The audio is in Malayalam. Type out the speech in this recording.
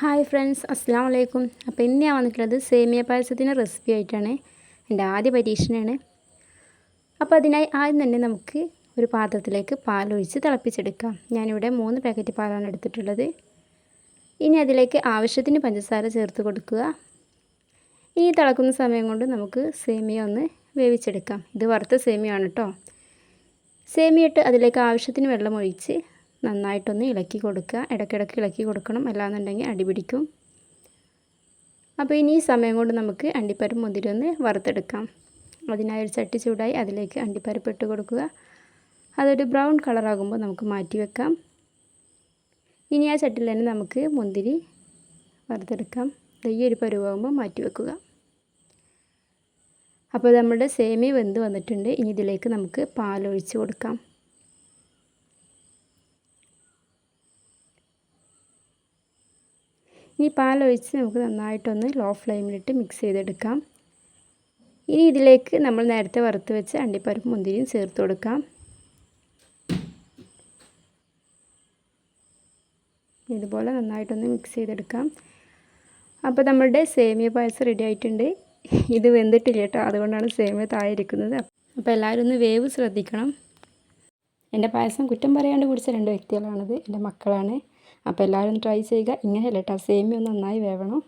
ഹായ് ഫ്രണ്ട്സ് അസ്സാം വലൈക്കും അപ്പോൾ ഇന്ന് ഞാൻ വന്നിട്ടുള്ളത് സേമിയ പായസത്തിന്റെ റെസിപ്പി ആയിട്ടാണ്. എന്റെ ആദ്യ പരീക്ഷണമാണ് അപ്പോൾ അതിനായി ആദ്യം തന്നെ നമുക്ക് ഒരു പാത്രത്തിലേക്ക് പാലൊഴിച്ച് തിളപ്പിച്ചെടുക്കാം. ഞാനിവിടെ മൂന്ന് പാക്കറ്റ് പാലാണ് എടുത്തിട്ടുള്ളത്. ഇനി അതിലേക്ക് ആവശ്യത്തിന് പഞ്ചസാര ചേർത്ത് കൊടുക്കുക. ഇനി തിളക്കുന്ന സമയം കൊണ്ട് നമുക്ക് സേമിയ ഒന്ന് വേവിച്ചെടുക്കാം. ഇത് വറുത്ത സേമിയാണ് കേട്ടോ. സേമിയ ഇട്ട് അതിലേക്ക് ആവശ്യത്തിന് വെള്ളം ഒഴിച്ച് നന്നായിട്ടൊന്ന് ഇളക്കി കൊടുക്കുക. ഇടയ്ക്കിടയ്ക്ക് ഇളക്കി കൊടുക്കണം. അല്ലാന്നുണ്ടെങ്കിൽ അടിപിടിക്കും അപ്പോൾ ഇനി ഈ സമയം കൊണ്ട് നമുക്ക് അണ്ടിപ്പരിപ്പ് മുതിരി ഒന്ന് വറുത്തെടുക്കാം. അതിനായി ഒരു ചട്ടി ചൂടായി അതിലേക്ക് അണ്ടിപ്പരിപ്പ് ഇട്ട് കൊടുക്കുക. അതൊരു ബ്രൗൺ കളറാകുമ്പോൾ നമുക്ക് മാറ്റി വെക്കാം. ഇനി ആ ചട്ടിയിൽ തന്നെ നമുക്ക് മുന്തിരി വറുത്തെടുക്കാം. ഈ ഒരു പരുവാകുമ്പോൾ മാറ്റി വെക്കുക. അപ്പോൾ നമ്മുടെ സേമി വെന്ത് വന്നിട്ടുണ്ട്. ഇനി ഇതിലേക്ക് നമുക്ക് പാലൊഴിച്ച് കൊടുക്കാം. ഇനി പാലൊഴിച്ച് നമുക്ക് നന്നായിട്ടൊന്ന് ലോ ഫ്ലെയിമിലിട്ട് മിക്സ് ചെയ്തെടുക്കാം. ഇനി ഇതിലേക്ക് നമ്മൾ നേരത്തെ വറുത്ത് വെച്ച അണ്ടിപ്പരിപ്പ് മുന്തിരിയും ചേർത്ത് കൊടുക്കാം. ഇതുപോലെ നന്നായിട്ടൊന്ന് മിക്സ് ചെയ്തെടുക്കാം. അപ്പോൾ നമ്മളുടെ സേമിയ പായസം റെഡി ആയിട്ടുണ്ട്. ഇത് വെന്തിട്ടില്ല കേട്ടോ അതുകൊണ്ടാണ് സേമിയ തായിരിക്കുന്നത് അപ്പോൾ എല്ലാവരും ഒന്ന് വേവ് ശ്രദ്ധിക്കണം. എന്റെ പായസം കുറ്റം പറയാണ്ട് കുടിച്ച രണ്ട് വ്യക്തികളാണത് എന്റെ മക്കളാണ്. അപ്പോൾ എല്ലാവരും ട്രൈ ചെയ്യുക. ഇങ്ങനെയല്ല കേട്ടോ സേമിയ നന്നായി വേവണം.